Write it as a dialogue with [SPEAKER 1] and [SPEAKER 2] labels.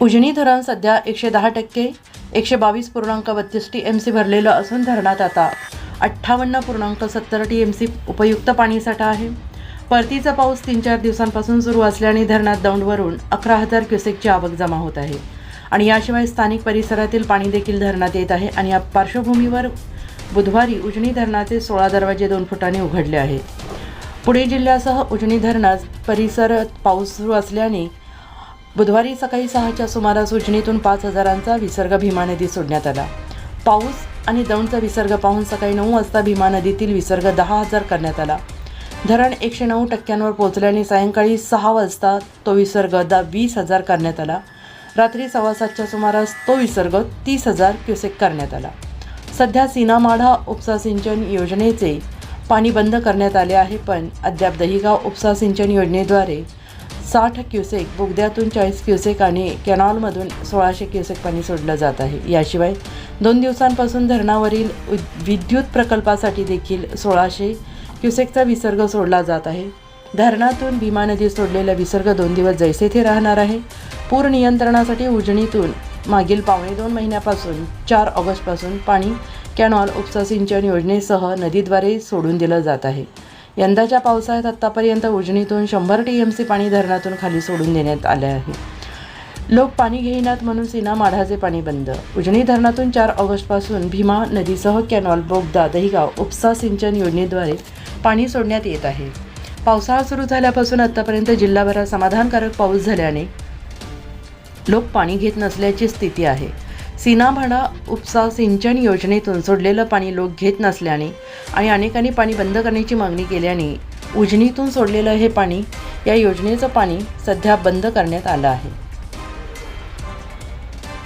[SPEAKER 1] उजनी धरण सध्या एकशे दहा टक्के एकशे बावीस पूर्णांक बत्तीस टी एम सी भरलेलं असून धरणात आता अठ्ठावन्न पूर्णांक सत्तर टी एम सी उपयुक्त पाणीसाठा आहे. परतीचा पाऊस तीन चार दिवसांपासून सुरू असल्याने धरणात दौंडवरून अकरा हजार क्युसेकची आवक जमा होत आहे. आणि याशिवाय स्थानिक परिसरातील पाणी देखील धरणात येत आहे आणि या पार्श्वभूमीवर बुधवारी उजनी धरणाचे सोळा दरवाजे दोन फुटांनी उघडले आहेत. पुणे जिल्ह्यासह उजनी धरणात परिसरात पाऊस सुरू असल्याने बुधवारी सकाळी सहाच्या सुमारास उजनीतून पाच हजारांचा विसर्ग भीमा नदीत सोडण्यात आला. पाऊस आणि दौंडचा विसर्ग पाहून सकाळी नऊ वाजता भीमा नदीतील विसर्ग दहा हजार करण्यात आला. धरण एकशे नऊ टक्क्यांवर पोहोचल्याने सायंकाळी सहा वाजता तो विसर्ग दा वीस हजार करण्यात आला. रात्री सव्वा सातच्या सुमारास तो विसर्ग तीस हजार क्युसेक करण्यात आला. सध्या सीनामाढा उपसा सिंचन योजनेचे पाणी बंद करण्यात आले आहे पण अद्याप दहिगाव उपसा सिंचन योजनेद्वारे साठ क्युसेक बोगद्यातून चाळीस क्युसेक आणि कॅनॉलमधून सोळाशे क्युसेक पाणी सोडलं जात आहे. याशिवाय दोन दिवसांपासून धरणावरील उद- विद्युत प्रकल्पासाठी देखील सोळाशे क्युसेकचा विसर्ग सोडला जात आहे. धरणातून भीमा नदीत सोडलेला विसर्ग दोन दिवस जैसे थे राहणार आहे. पूर नियंत्रणासाठी उजनीतून मागील पावणे दोन महिन्यापासून चार ऑगस्टपासून पाणी कॅनॉल उपसा सिंचन योजनेसह नदीद्वारे सोडून दिलं जात आहे. यंदाच्या पावसाळ्यात आत्तापर्यंत उजनीतून शंभर टी एम सी पाणी धरणातून खाली सोडून देण्यात आले आहे. लोक पाणी घेईनात म्हणून सीना माढाचे पाणी बंद. उजनी धरणातून चार ऑगस्टपासून भीमा नदीसह कॅनॉल बोगदा दहिगाव उपसा सिंचन योजनेद्वारे पाणी सोडण्यात येत आहे. पावसाळा सुरू झाल्यापासून आत्तापर्यंत जिल्हाभरात समाधानकारक पाऊस झाल्याने लोक पाणी घेत नसल्याची स्थिती आहे. सीनाभाडा उपसा सिंचन योजनेतून सोडलेलं पाणी लोक घेत नसल्याने आणि अनेकांनी पाणी बंद करण्याची मागणी केल्याने उजनीतून सोडलेलं हे पाणी या योजनेचं पाणी सध्या बंद करण्यात आलं आहे.